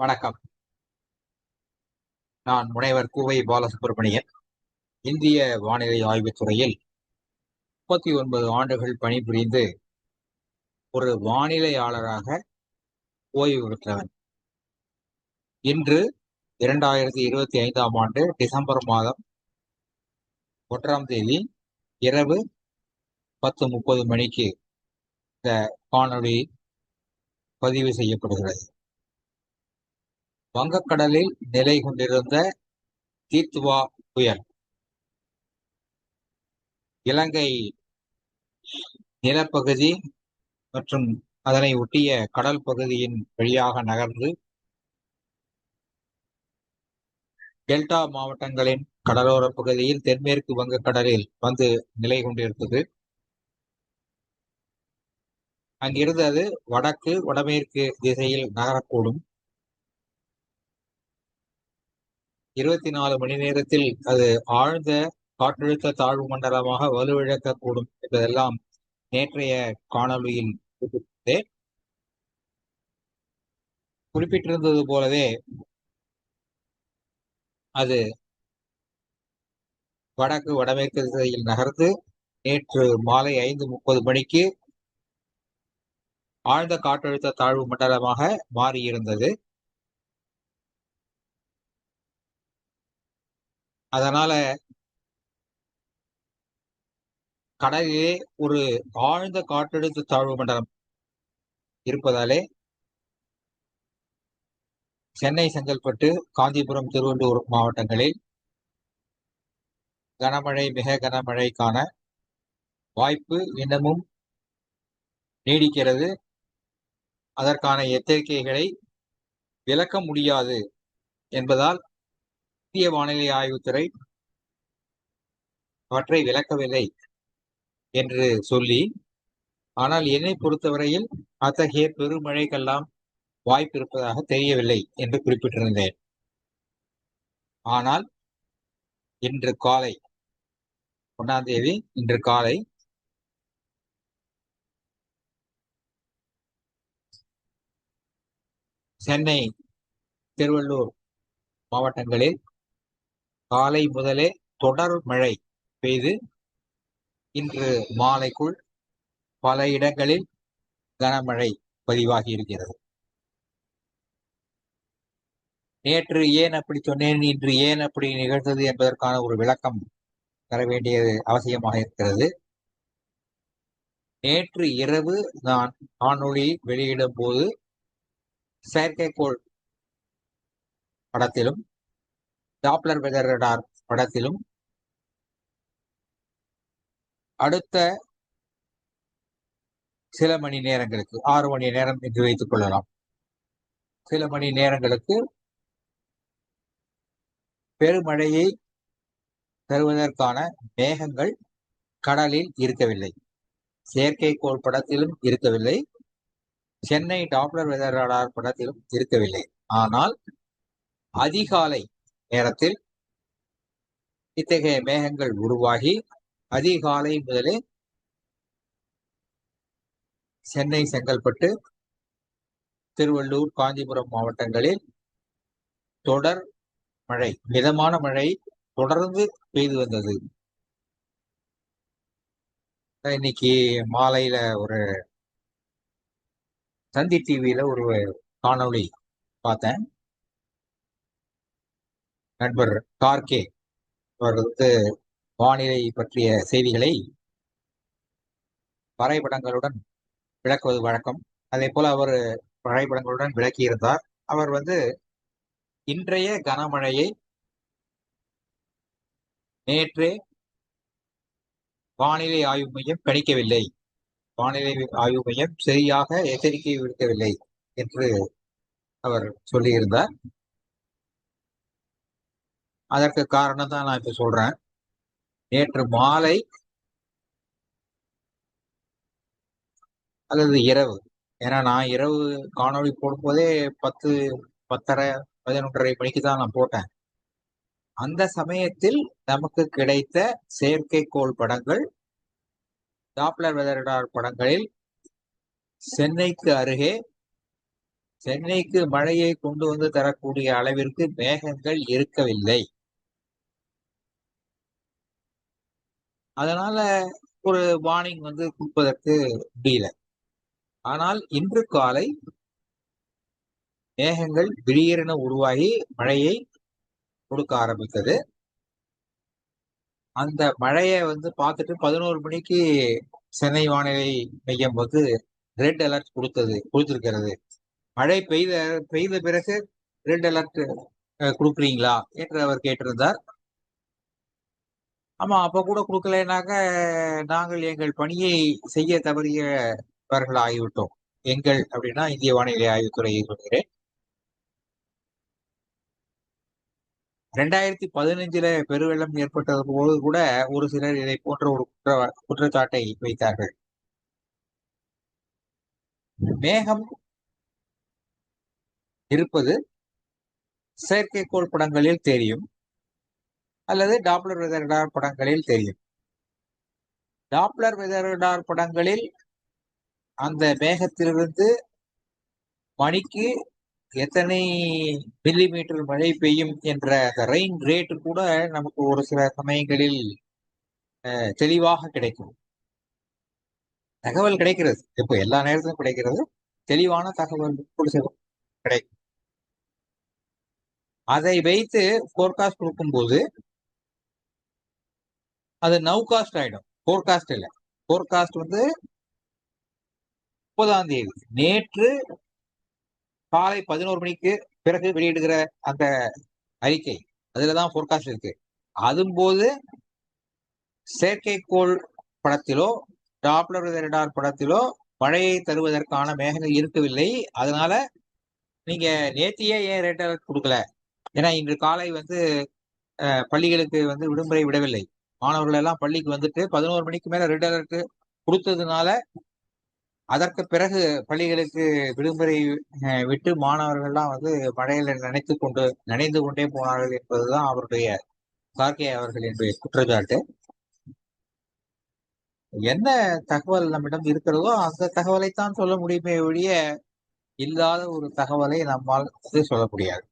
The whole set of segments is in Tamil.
வணக்கம். நான் முனைவர் கூவை பாலசுப்ரமணியன். இந்திய வானிலை ஆய்வுத் துறையில் முப்பத்தி ஒன்பது ஆண்டுகள் பணிபுரிந்து ஒரு வானிலையாளராக ஓய்வு பெற்றவன் இன்று இரண்டாயிரத்தி இருபத்தி ஐந்தாம் ஆண்டு டிசம்பர் மாதம் ஒன்றாம் தேதி இரவு பத்து முப்பது மணிக்கு இந்த காணொளி பதிவு செய்யப்படுகிறது. வங்கக்கடலில் நிலை கொண்டிருந்த தீத்துவா புயல் இலங்கை நிலப்பகுதி மற்றும் அதனை ஒட்டிய கடல் பகுதியின் வழியாக நகர்ந்து டெல்டா மாவட்டங்களின் கடலோர பகுதியில் தென்மேற்கு வங்கக்கடலில் வந்து நிலை கொண்டிருந்தது. அங்கிருந்து அது வடக்கு வடமேற்கு திசையில் நகரக்கூடும். இருபத்தி நாலு மணி நேரத்தில் அது ஆழ்ந்த காற்றழுத்த தாழ்வு மண்டலமாக வலுவிழக்கக்கூடும் என்பதெல்லாம் நேற்றைய காணொலியில் குறிப்பிட்டிருந்தது போலவே அது வடக்கு வடமேற்கு திசையில் நகர்ந்து நேற்று மாலை ஐந்து முப்பது மணிக்கு ஆழ்ந்த காற்றழுத்த தாழ்வு மண்டலமாக மாறியிருந்தது. அதனால கடலிலே ஒரு ஆழ்ந்த காற்றழுத்த தாழ்வு மண்டலம் இருப்பதாலே சென்னை செங்கல்பட்டு காஞ்சிபுரம் திருவள்ளூர் மாவட்டங்களில் கனமழை மிக கனமழைக்கான வாய்ப்பு இன்னமும் நீடிக்கிறது. அதற்கான எச்சரிக்கைகளை விளக்க முடியாது என்பதால் இந்திய வானிலை ஆய்வுத்துறை அவற்றை விளக்கவில்லை. என்று சொல்லி ஆனால் என்னை பொறுத்தவரையில் அத்தகைய பெருமழைக்கெல்லாம் வாய்ப்பு இருப்பதாக தெரியவில்லை என்று குறிப்பிட்டிருந்தேன். ஆனால் இன்று காலை ஒன்னாம் தேதி இன்று காலை சென்னை திருவள்ளூர் மாவட்டங்களில் காலை முதலே தொடர் மழை பெய்து இன்று மாலைக்குள் பல இடங்களில் கனமழை பதிவாகி இருக்கிறது. நேற்று ஏன் அப்படி சொன்னேன்? இன்று ஏன் அப்படி நிகழ்ந்தது என்பதற்கான ஒரு விளக்கம் தர வேண்டியது அவசியமாக இருக்கிறது. நேற்று இரவு நான் காணொளி வெளியிடும் போது செயற்கைக்கோள் படத்திலும் டாப்லர் வெதர் ரடார் படத்திலும் அடுத்த சில மணி நேரங்களுக்கு ஆறு மணி நேரம் என்று வைத்துக் கொள்ளலாம். சில மணி நேரங்களுக்கு பெருமழையை தருவதற்கான மேகங்கள் கடலில் இருக்கவில்லை. செயற்கைக்கோள் படத்திலும் இருக்கவில்லை. சென்னை டாப்ளர் வெதர் ராடார் படத்திலும் இருக்கவில்லை. ஆனால் அதிகாலை நேரத்தில் இத்தகைய மேகங்கள் உருவாகி அதிகாலை முதலே சென்னை செங்கல்பட்டு திருவள்ளூர் காஞ்சிபுரம் மாவட்டங்களில் தொடர் மழை மிதமான மழை தொடர்ந்து பெய்து வந்தது. இன்னைக்கு மாலையில ஒரு சந்தி டிவியில ஒரு காணொளி பார்த்தேன். நண்பர் கார்கே அவர் வந்து வானிலை பற்றிய செய்திகளை வரைபடங்களுடன் விளக்குவது வழக்கம். அதே போல அவர் வரைபடங்களுடன் விளக்கியிருந்தார். அவர் வந்து இன்றைய கனமழையை நேற்றே வானிலை ஆய்வு மையம் கணிக்கவில்லை. வானிலை ஆய்வு மையம் சரியாக எச்சரிக்கை விடுக்கவில்லை என்று அவர் சொல்லியிருந்தார். அதற்கு காரணம் தான் நான் இப்ப சொல்றேன். நேற்று மாலை அல்லது இரவு. ஏன்னா நான் இரவு காணொளி போடும்போதே பத்து பத்தரை பதினொன்றரை மணிக்கு தான் நான் போட்டேன். அந்த சமயத்தில் நமக்கு கிடைத்த செயற்கைக்கோள் படங்கள் டாப்ளர் வெதரடார் படங்களில் சென்னைக்கு அருகே சென்னைக்கு மழையை கொண்டு வந்து தரக்கூடிய அளவிற்கு மேகங்கள் இருக்கவில்லை. அதனால ஒரு வார்னிங் வந்து கொடுப்பதற்கு முடியல. ஆனால் இன்று காலை மேகங்கள் திடீரென உருவாகி மழையை கொடுக்க ஆரம்பித்தது. அந்த மழையை வந்து பார்த்துட்டு பதினோரு மணிக்கு சென்னை வானிலை மையம் வந்து ரெட் அலர்ட் கொடுத்தது கொடுத்திருக்கிறது. மழை பெய்த பெய்த பிறகு ரெட் அலர்ட் கொடுக்குறீங்களா? என்று அவர் கேட்டிருந்தார். ஆமா அப்ப கூட கொடுக்கலனாக்க நாங்கள் எங்கள் பணியை செய்ய தவறியவர்கள் ஆகிவிட்டோம். எங்கள் அப்படின்னா இந்திய வானிலை ஆய்வுத்துறையை சொல்கிறேன் ரெண்டாயிரத்தி பதினஞ்சுல பெருவெள்ளம் ஏற்பட்டது போது கூட ஒரு சிலர் இதை போன்ற ஒரு குற்ற குற்றச்சாட்டை வைத்தார்கள். மேகம் இருப்பது செயற்கைக்கோள் படங்களில் தெரியும். அல்லது டாப்ளர் வெதர்டார் படங்களில் தெரியும். டாப்ளர் வெதர்டார் படங்களில் அந்த மேகத்திலிருந்து மணிக்கு எத்தனை மில்லிமீட்டர் மழை பெய்யும் என்ற ரெயின் ரேட் கூட நமக்கு ஒரு சில சமயங்களில் தெளிவாக கிடைக்கும். தகவல் கிடைக்கிறது. இப்போ எல்லா நேரத்திலும் கிடைக்கிறது. தெளிவான தகவல் கிடைக்கும். அதை வைத்து போர்காஸ்ட் கொடுக்கும்போது அது நவ் காஸ்ட் ஆயிடும். போர்காஸ்ட் இல்லை. போர்காஸ்ட் வந்து முப்பதாம் தேதி. நேற்று காலை பதினோரு மணிக்கு பிறகு வெளியிடுகிற அந்த அறிக்கை. அதுலதான் போர்காஸ்ட் இருக்கு. அதும்போது செயற்கைக்கோள் படத்திலோ டாப்ளர் ரெடார் படத்திலோ மழையை தருவதற்கான மேகங்கள் இருக்கவில்லை. அதனால நீங்க நேத்தியே ஏன் ரெட் அலர்ட் கொடுக்கல? ஏன்னா இன்று காலை வந்து பள்ளிகளுக்கு வந்து விடுமுறை விடவில்லை. மாணவர்கள் எல்லாம் பள்ளிக்கு வந்துட்டு பதினோரு மணிக்கு மேல ரெட் அலர்ட் கொடுத்ததுனால அதற்கு பிறகு பள்ளிகளுக்கு விடுமுறை விட்டு மாணவர்கள்லாம் வந்து மழையில நினைத்து கொண்டு நினைந்து கொண்டே போனார்கள் என்பதுதான் அவருடைய கார்கே அவர்களின் குற்றச்சாட்டு. என்ன தகவல் நம்மிடம் இருக்கிறதோ அந்த தகவலைத்தான் சொல்ல முடியுமே ஒழிய இல்லாத ஒரு தகவலை நம்மால் வந்து சொல்ல முடியாது.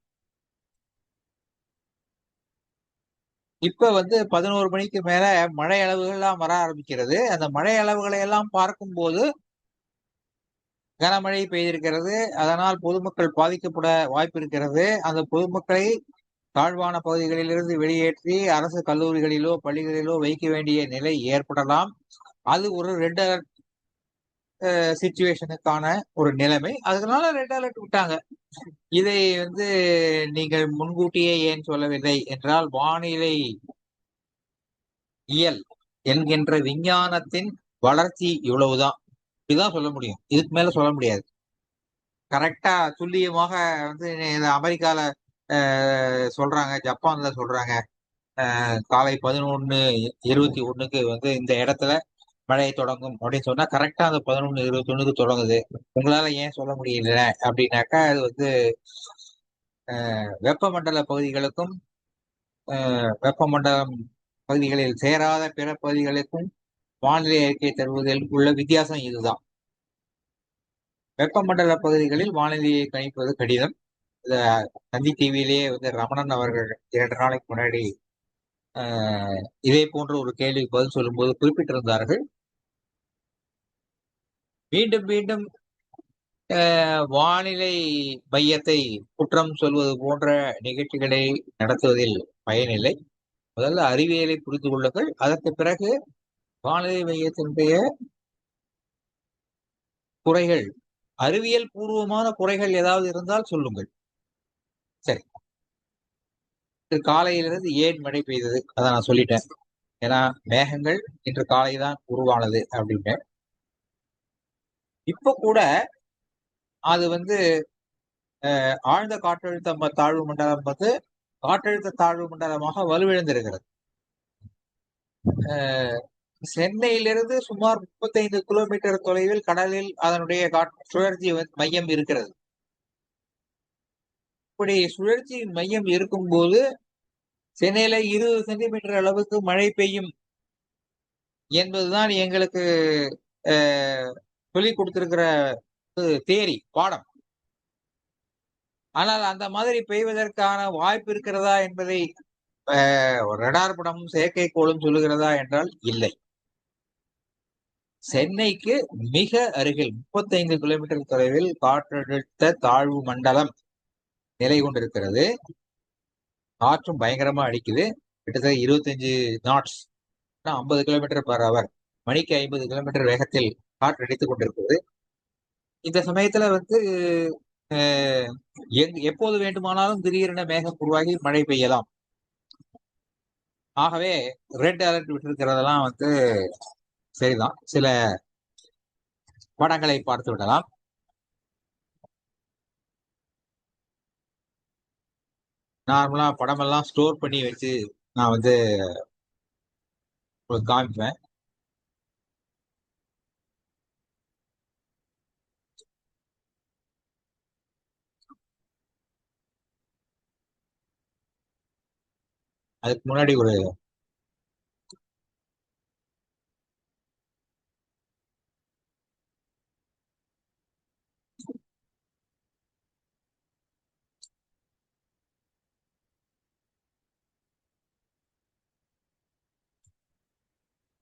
இப்ப வந்து பதினோரு மணிக்கு மேல மழை அளவுகள்லாம் வர ஆரம்பிக்கிறது. அந்த மழை அளவுகளை எல்லாம் பார்க்கும்போது கனமழை பெய்திருக்கிறது. அதனால் பொதுமக்கள் பாதிக்கப்பட வாய்ப்பு இருக்கிறது. அந்த பொதுமக்களை தாழ்வான பகுதிகளிலிருந்து வெளியேற்றி அரசு கல்லூரிகளிலோ பள்ளிகளிலோ வைக்க வேண்டிய நிலை ஏற்படலாம். அது ஒரு ரெட் அலர்ட் சுச்சுவேஷனுக்கான ஒரு நிலைமை. அதனால ரெட் அலர்ட் விட்டாங்க. இதை வந்து நீங்கள் முன்கூட்டியே ஏன் சொல்லவில்லை என்றால் வானிலை இயல் என்கின்ற விஞ்ஞானத்தின் வளர்ச்சி இவ்வளவுதான். இதுதான் சொல்ல முடியும். இதுக்கு மேல சொல்ல முடியாது. கரெக்டா துல்லியமாக வந்து அமெரிக்கால சொல்றாங்க ஜப்பான்ல சொல்றாங்க. காலை பதினொன்னு இருபத்தி ஒண்ணுக்கு வந்து இந்த இடத்துல மழை தொடங்கும் அப்படின்னு சொன்னா கரெக்டா அந்த பதினொன்னு இருபத்தொன்னுக்கு தொடங்குது. உங்களால ஏன் சொல்ல முடியல அப்படின்னாக்கா அது வந்து வெப்பமண்டல பகுதிகளுக்கும் வெப்பமண்டலம் பகுதிகளில் சேராத பிற பகுதிகளுக்கும் வானிலை அறிக்கை தருவதில் உள்ள வித்தியாசம் இதுதான். வெப்பமண்டல பகுதிகளில் வானிலையை கணிப்பது கடினம். தந்தி டிவியிலேயே வந்து ரமணன் அவர்கள் இரண்டு நாளைக்கு முன்னாடி இதே போன்ற ஒரு கேள்விக்கு பதில் சொல்லும்போது குறிப்பிட்டிருந்தார்கள். மீண்டும் மீண்டும் வானிலை மையத்தை குற்றம் சொல்வது போன்ற நிகழ்ச்சிகளை நடத்துவதில் பயனில்லை. முதல்ல அறிவியலை புரிந்து கொள்ளுங்கள். அதற்கு பிறகு வானிலை மையத்தினுடைய குறைகள் அறிவியல் பூர்வமான குறைகள் ஏதாவது இருந்தால் சொல்லுங்கள். சரி. காலையிலிருந்து ஏன் மழை பெய்தது? அதை நான் சொல்லிட்டேன். ஏன்னா மேகங்கள் இன்று காலை தான் உருவானது அப்படின்னு இப்ப கூட அது வந்து ஆழ்ந்த காற்றழுத்த தாழ்வு மண்டலம் வந்து காற்றழுத்த தாழ்வு மண்டலமாக வலுவிழந்திருக்கிறது. சென்னையிலிருந்து சுமார் முப்பத்தைந்து கிலோமீட்டர் தொலைவில் கடலில் அதனுடைய சுழற்சி மையம் இருக்கிறது. இப்படி சுழற்சி மையம் இருக்கும்போது சென்னையில இருபது சென்டிமீட்டர் அளவுக்கு மழை பெய்யும் என்பதுதான் எங்களுக்கு சொல்லி கொடுத்திருக்கிற தேரி பாடம். ஆனால் அந்த மாதிரி பெய்வதற்கான வாய்ப்பு இருக்கிறதா என்பதை ரடார் படமும் செயற்கைக்கோளும் சொல்லுகிறதா என்றால் இல்லை. சென்னைக்கு மிக அருகில் முப்பத்தைந்து கிலோமீட்டர் தொலைவில் காற்றழுத்த தாழ்வு மண்டலம் நிலை கொண்டிருக்கிறது. காற்றும் பயங்கரமா அடிக்குது. கிட்டத்தட்ட இருபத்தஞ்சு நாட்ஸ் ஐம்பது கிலோமீட்டர் பர் அவர் மணிக்கு ஐம்பது கிலோமீட்டர் வேகத்தில் காற்று அடித்துக் கொண்டிருக்கிறது இந்த சமயத்துல வந்து எங் எப்போது வேண்டுமானாலும் திடீரென மேகம் உருவாகி மழை பெய்யலாம். ஆகவே ரெட் அலர்ட் விட்டிருக்கிறதெல்லாம் வந்து சரிதான். சில படங்களை பார்த்து விடலாம். நார்மலா படமெல்லாம் ஸ்டோர் பண்ணி வச்சு நான் வந்து காமிப்பேன். அதுக்கு முன்னாடி ஒரு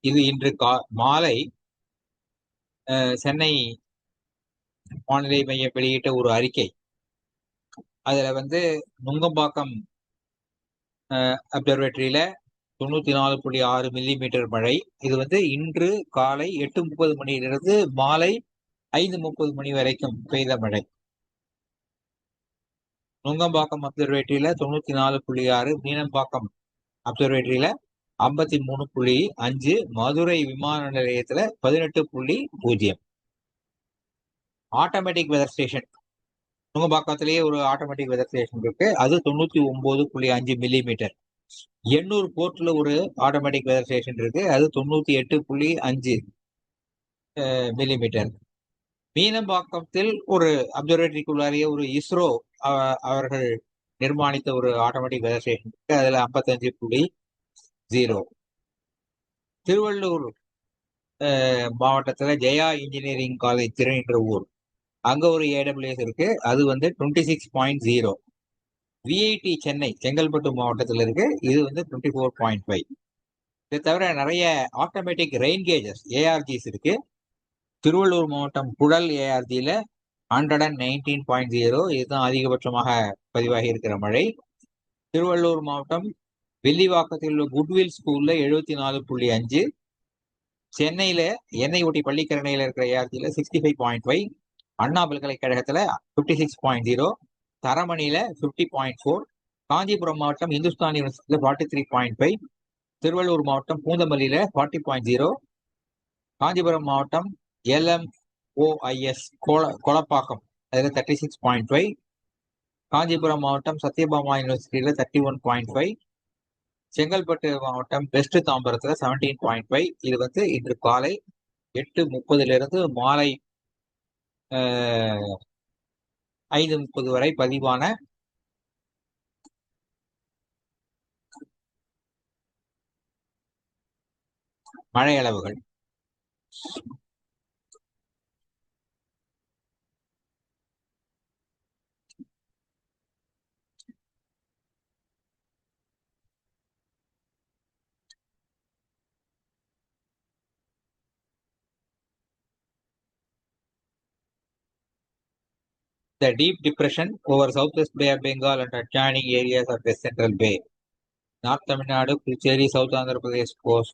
இது இன்று கா மாலை சென்னை வானிலை மையம் வெளியிட்ட ஒரு அறிக்கை. அதுல வந்து நுங்கம்பாக்கம் அப்சர்வேட்டரியில தொண்ணூத்தி நாலு புள்ளி ஆறு மில்லிமீட்டர் மழை. இது வந்து இன்று காலை எட்டு முப்பது மணியிலிருந்து மாலை ஐந்து முப்பது மணி வரைக்கும் பெய்த மழை. நுங்கம்பாக்கம் அப்சர்வேட்டரியில தொண்ணூத்தி நாலு புள்ளி ஆறு மீனம்பாக்கம் அப்சர்வேட்டரியில ஐம்பத்தி மூணு புள்ளி அஞ்சு மதுரை விமான நிலையத்துல பதினெட்டு புள்ளி பூஜ்ஜியம். ஆட்டோமேட்டிக் வெதர் ஸ்டேஷன் நுங்கம்பாக்கத்திலேயே ஒரு ஆட்டோமேட்டிக் வெதர் ஸ்டேஷன் இருக்கு. அது தொண்ணூத்தி ஒன்பது புள்ளி அஞ்சு மில்லி மீட்டர் எண்ணூர் போர்ட்ல ஒரு ஆட்டோமேட்டிக் வெதர் ஸ்டேஷன் இருக்கு. அது தொண்ணூத்தி எட்டு புள்ளி அஞ்சு மில்லி மீட்டர் மீனம்பாக்கத்தில் ஒரு அப்சர்வேட்டரிக்குள்ளாரிய ஒரு இஸ்ரோ அவர்கள் நிர்மாணித்த ஒரு ஆட்டோமேட்டிக் வெதர் ஸ்டேஷன் இருக்கு. அதுல ஐம்பத்தஞ்சு புள்ளி ஜீரோ திருவள்ளூர் மாவட்டத்தில் ஜெயா இன்ஜினியரிங் காலேஜ் திருநின்ற ஊர். அங்க ஒரு ஏடபிள்யூஎஸ் இருக்கு. அது வந்து twenty six point zero VIT Chennai Chengalpattu மாவட்டத்தில் இருக்கு. இது வந்து டுவெண்ட்டி ஃபோர் பாயிண்ட் ஃபைவ் இதை தவிர நிறைய ஆட்டோமேட்டிக் ரெயின் கேஜஸ் ஏஆர்ஜிஸ் இருக்கு. திருவள்ளூர் மாவட்டம் குழல் ஏஆர்ஜியில hundred and nineteen point zero இதுதான் அதிகபட்சமாக பதிவாகி இருக்கிற மழை. திருவள்ளூர் மாவட்டம் வெள்ளிவாக்கத்தில் உள்ள குட்வில் ஸ்கூல்ல எழுபத்தி நாலு புள்ளி அஞ்சு. சென்னையில எண்ணெய் ஒட்டி பள்ளிக்கரணையில இருக்கிற ஏஆர்ஜியில sixty five point five Anna பல்கலைக்கழகத்துல ஃபிஃப்டி சிக்ஸ் பாயிண்ட் ஜீரோ தரமணியில ஃபிஃப்டி பாயிண்ட் ஃபோர் காஞ்சிபுரம் மாவட்டம் இந்துஸ்தான் யூனிவர்சிட்டியில forty three point five Thiruvallur மாவட்டம் பூந்தமல்லியில ஃபார்ட்டி பாயிண்ட் ஜீரோ காஞ்சிபுரம் மாவட்டம் எல்எம்ஓஐஎஸ் கோல கொலப்பாக்கம் அதில் thirty six point five Kanchipuram மாவட்டம் சத்யபாமா யூனிவர்சிட்டியில thirty one point five Chengalpattu மாவட்டம் பெஸ்ட் தாம்பரத்தில் செவன்டீன் பாயிண்ட் ஃபைவ் இது வந்து இன்று காலை எட்டு முப்பதுல இருந்து மாலை ஐந்து முப்பது வரை பதிவான மழை The deep depression over southwest Bay of Bengal and adjoining areas of the Central Bay. North Tamil Nadu, Puducherry, South Andhra Pradesh coast.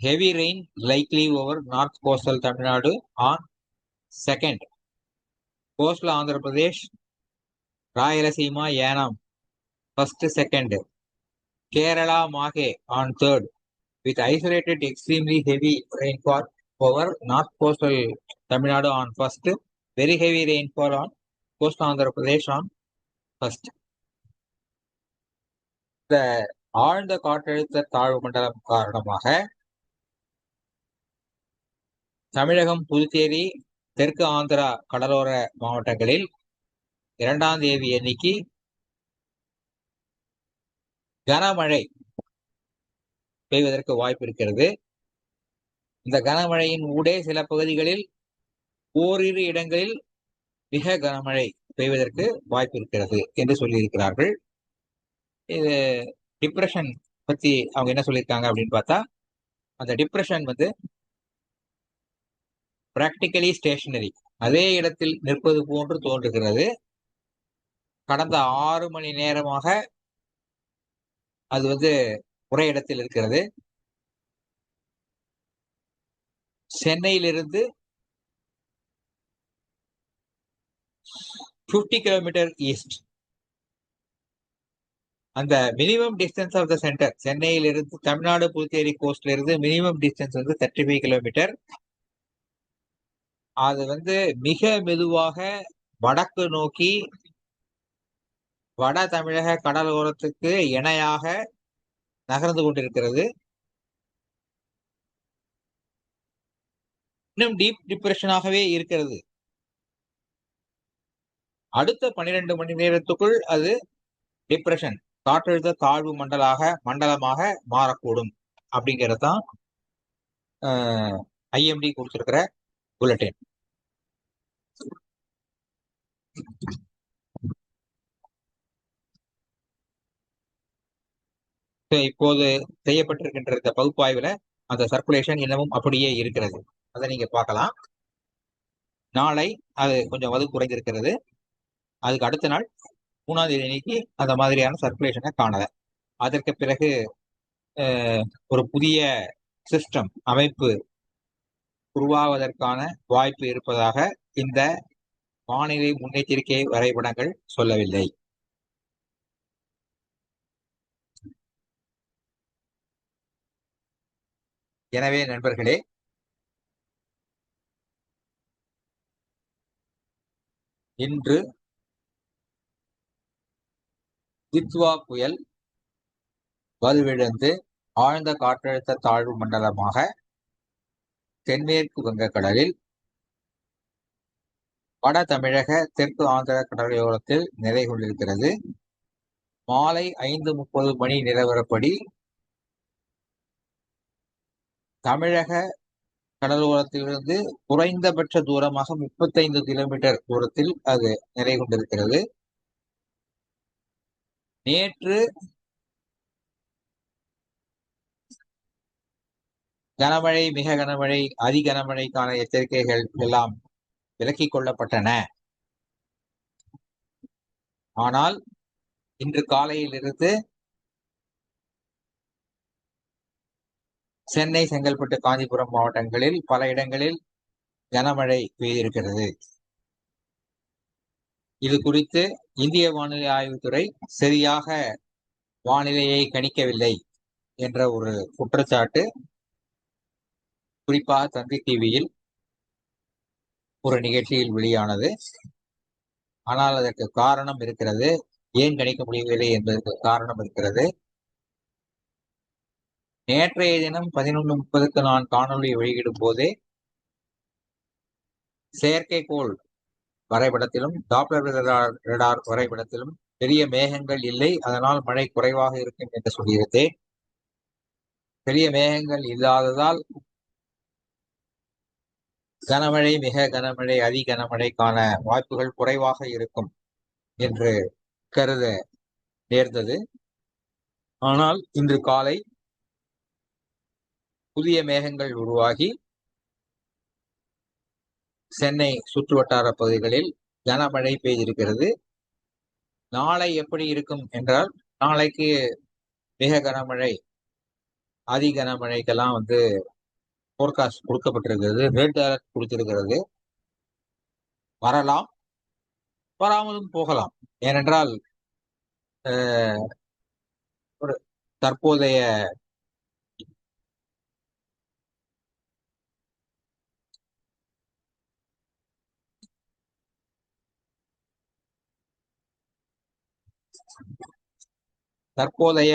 Heavy rain likely over north coastal Tamil Nadu on 2nd. Coastal Andhra Pradesh, Rayalaseema, Yanam, 1st, 2nd. Kerala, Mahe on 3rd. With isolated extremely heavy rainfall over north coastal Tamil Nadu on 1st. Very heavy rainfall on coast Andhra Pradesh on first. இந்த ஆழ்ந்த காற்றழுத்த தாழ்வு மண்டலம் காரணமாக தமிழகம் புதுச்சேரி தெற்கு ஆந்திரா கடலோர மாவட்டங்களில் இரண்டாம் தேதி அன்னைக்கு கனமழை பெய்வதற்கு வாய்ப்பு இருக்கிறது இந்த கனமழையின் ஊடே சில பகுதிகளில் ஓரிரு இடங்களில் மிக கனமழை பெய்வதற்கு வாய்ப்பு இருக்கிறது என்று சொல்லியிருக்கிறார்கள். இது டிப்ரெஷன் பத்தி அவங்க என்ன சொல்லியிருக்காங்க அப்படின்னு பார்த்தா அந்த டிப்ரெஷன் வந்து பிராக்டிக்கலி ஸ்டேஷனரி அதே இடத்தில் நிற்பது போன்று தோன்றுகிறது. கடந்த ஆறு மணி நேரமாக அது வந்து ஒரே இடத்தில் இருக்கிறது. சென்னையிலிருந்து பிப்டி கிலோமீட்டர் ஈஸ்ட் அந்த minimum distance of the centre சென்னையிலிருந்து தமிழ்நாடு புதுச்சேரி கோஸ்ட்ல இருந்து மினிமம் டிஸ்டன்ஸ் வந்து தேர்ட்டி ஃபைவ் கிலோமீட்டர் அது வந்து மிக மெதுவாக வடக்கு நோக்கி வட தமிழக கடலோரத்துக்கு இணையாக நகர்ந்து கொண்டிருக்கிறது. இன்னும் டீப் டிப்ரெஷனாகவே இருக்கிறது. அடுத்த பன்னிரெண்டு மணி நேரத்துக்குள் அது டிப்ரெஷன் காற்றழுத்த தாழ்வு மண்டலாக மண்டலமாக மாறக்கூடும். அப்படிங்கிறது தான் ஐஎம்டி கொடுத்திருக்கிற புல்லட்டின் இப்போது செய்யப்பட்டிருக்கின்ற இந்த பகுப்பாய்வுல அந்த சர்க்குலேஷன் இன்னமும் அப்படியே இருக்கிறது. அதை நீங்க பார்க்கலாம். நாளை அது கொஞ்சம் வது குறைந்திருக்கிறது. அதுக்கு அடுத்த நாள் மூணாம் தேதி அன்னைக்கு அந்த மாதிரியான சர்க்குலேஷனை காணல. அதற்கு பிறகு ஒரு புதிய சிஸ்டம் அமைப்பு உருவாவதற்கான வாய்ப்பு இருப்பதாக இந்த வானிலை முன்னெச்சரிக்கை வரைபடங்கள் சொல்லவில்லை. எனவே நண்பர்களே இன்று தித்வா புயல் வலுவிழந்து ஆழ்ந்த காற்றழுத்த தாழ்வு மண்டலமாக தென்மேற்கு வங்கக்கடலில் வட தமிழக தெற்கு ஆந்திர கடலோரத்தில் நிலை கொண்டிருக்கிறது. மாலை ஐந்து முப்பது மணி நிலவரப்படி தமிழக கடலோரத்திலிருந்து குறைந்தபட்ச தூரமாக முப்பத்தைந்து கிலோமீட்டர் தூரத்தில் அது நிலை கொண்டிருக்கிறது. நேற்று கனமழை மிக கனமழை அதி கனமழைக்கான எச்சரிக்கைகள் எல்லாம் விலக்கிக் கொள்ளப்பட்டன. ஆனால் இன்று காலையிலிருந்து சென்னை செங்கல்பட்டு காஞ்சிபுரம் மாவட்டங்களில் பல இடங்களில் கனமழை பெய்திருக்கிறது. இது குறித்து இந்திய வானிலை ஆய்வுத்துறை சரியாக வானிலையை கணிக்கவில்லை என்ற ஒரு குற்றச்சாட்டு குறிப்பாக தந்தி டிவியில் ஒரு நிகழ்ச்சியில் வெளியானது. ஆனால் அதற்கு காரணம் இருக்கிறது. ஏன் கணிக்க முடியவில்லை என்பதற்கு காரணம் இருக்கிறது. நேற்றைய தினம் பதினொன்று முப்பதுக்கு நான் காணொலி வெளியிடும் போதே செயற்கைக்கோள் வரைபடத்திலும் டாப்ளர் ரடார் வரைபடத்திலும் பெரிய மேகங்கள் இல்லை. அதனால் மழை குறைவாக இருக்கும் என்று சொல்லியிருந்தேன் பெரிய மேகங்கள் இல்லாததால் கனமழை மிக கனமழை அதி கனமழைக்கான வாய்ப்புகள் குறைவாக இருக்கும் என்று கருத நேர்ந்தது. ஆனால் இன்று காலை புதிய மேகங்கள் உருவாகி சென்னை சுற்றுவட்டார பகுதிகளில் கனமழை பெய்திருக்கிறது. நாளை எப்படி இருக்கும் என்றால் நாளைக்கு மிக கனமழை அதி கனமழைக்கெல்லாம் வந்து போர்காஸ்ட் கொடுக்கப்பட்டிருக்கிறது ரெட் அலர்ட் கொடுத்திருக்கிறது. வரலாம் வராமலும் போகலாம். ஏனென்றால் ஒரு தற்போதைய தற்போதைய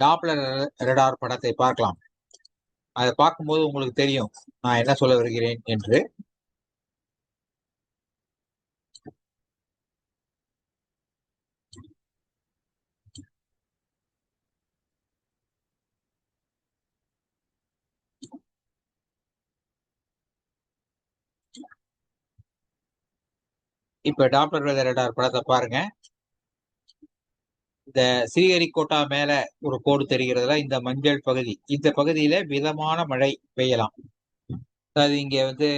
டாப்ளர் ரெடார் படத்தை பார்க்கலாம். அதை பார்க்கும்போது உங்களுக்கு தெரியும் நான் என்ன சொல்ல வருகிறேன் என்று. இப்ப டாப்ளர் ரெடார் படத்தை பாருங்க. இந்த ஸ்ரீஹரிகோட்டா மேல ஒரு கோடு தெரிகிறதுல இந்த மஞ்சள் பகுதி. இந்த பகுதியில மிதமான மழை பெய்யலாம். அதாவது இங்க வந்து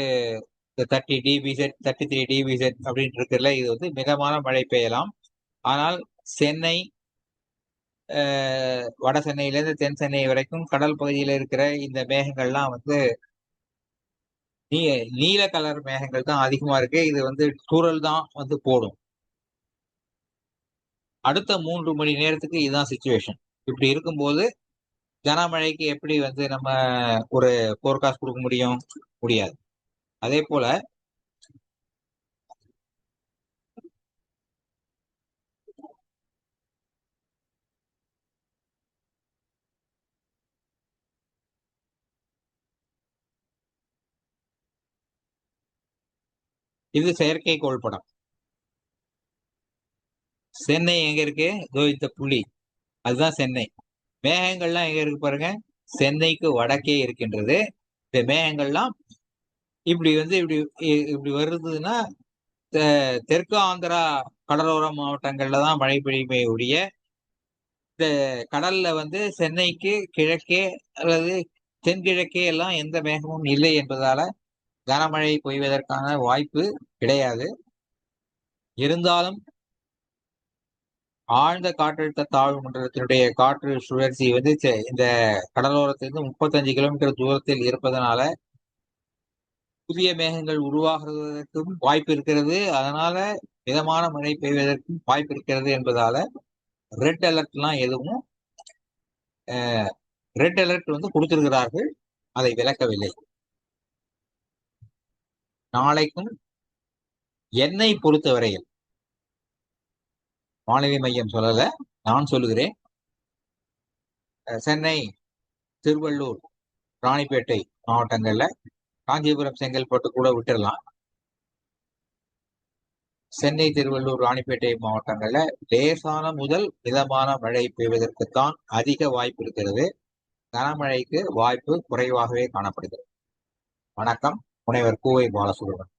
thirty dBZ thirty three dBZ அப்படின்னு இருக்குல்ல இது வந்து மிதமான மழை பெய்யலாம். ஆனால் சென்னை வட சென்னையிலேருந்து தென் சென்னை வரைக்கும் கடல் பகுதியில் இருக்கிற இந்த மேகங்கள்லாம் வந்து நீ நீல கலர் மேகங்கள் தான் அதிகமாக இருக்கு. இது வந்து தூறல் தான் வந்து போடும். அடுத்த மூன்று மணி நேரத்துக்கு இதுதான் சுச்சுவேஷன் இப்படி இருக்கும்போது கனமழைக்கு எப்படி வந்து நம்ம ஒரு போர்காஸ்ட் கொடுக்க முடியும்? முடியாது. அதே போல இது செயற்கைக்கோள் படம். சென்னை எங்க இருக்கு? இதோ புள்ளி. அதுதான் சென்னை. மேகங்கள்லாம் எங்க இருக்கு பாருங்க. சென்னைக்கு வடக்கே இருக்கின்றது. இந்த மேகங்கள்லாம் இப்படி வந்து இப்படி இ- இப்படி வருதுன்னா தெற்கு ஆந்திரா கடலோர மாவட்டங்கள்ல தான் மழை பெய்யுமே உடைய இந்த கடல்ல வந்து சென்னைக்கு கிழக்கே அல்லது தென்கிழக்கே எல்லாம் எந்த மேகமும் இல்லை என்பதால கனமழை பெய்வதற்கான வாய்ப்பு கிடையாது. இருந்தாலும் ஆழ்ந்த காற்றழுத்த தாழ்வு மண்டலத்தினுடைய காற்று சுழற்சி வந்து செ- இந்த கடலோரத்திலிருந்து முப்பத்தஞ்சு கிலோமீட்டர் தூரத்தில் இருப்பதனால புதிய மேகங்கள் உருவாகிறதுக்கும் வாய்ப்பு இருக்கிறது. அதனால மிதமான மழை பெய்வதற்கும் வாய்ப்பு இருக்கிறது என்பதால ரெட் அலர்ட்லாம் எதுவும் ரெட் அலர்ட் வந்து கொடுத்திருக்கிறார்கள். அதை விளக்கவில்லை. நாளைக்கும் என்னை பொறுத்தவரையில் வானிலை மையம் சொல்லல. நான் சொல்லுகிறேன். சென்னை திருவள்ளூர் ராணிப்பேட்டை மாவட்டங்கள்ல காஞ்சிபுரம் செங்கல்பட்டு கூட விட்டுறலாம். சென்னை திருவள்ளூர் ராணிப்பேட்டை மாவட்டங்கள்ல லேசான முதல் மிதமான மழை பெய்வதற்குத்தான் அதிக வாய்ப்பு இருக்கிறது. கனமழைக்கு வாய்ப்பு குறைவாகவே காணப்படுகிறது. வணக்கம். முனைவர் கூவை பாலசுப்ரமணியன்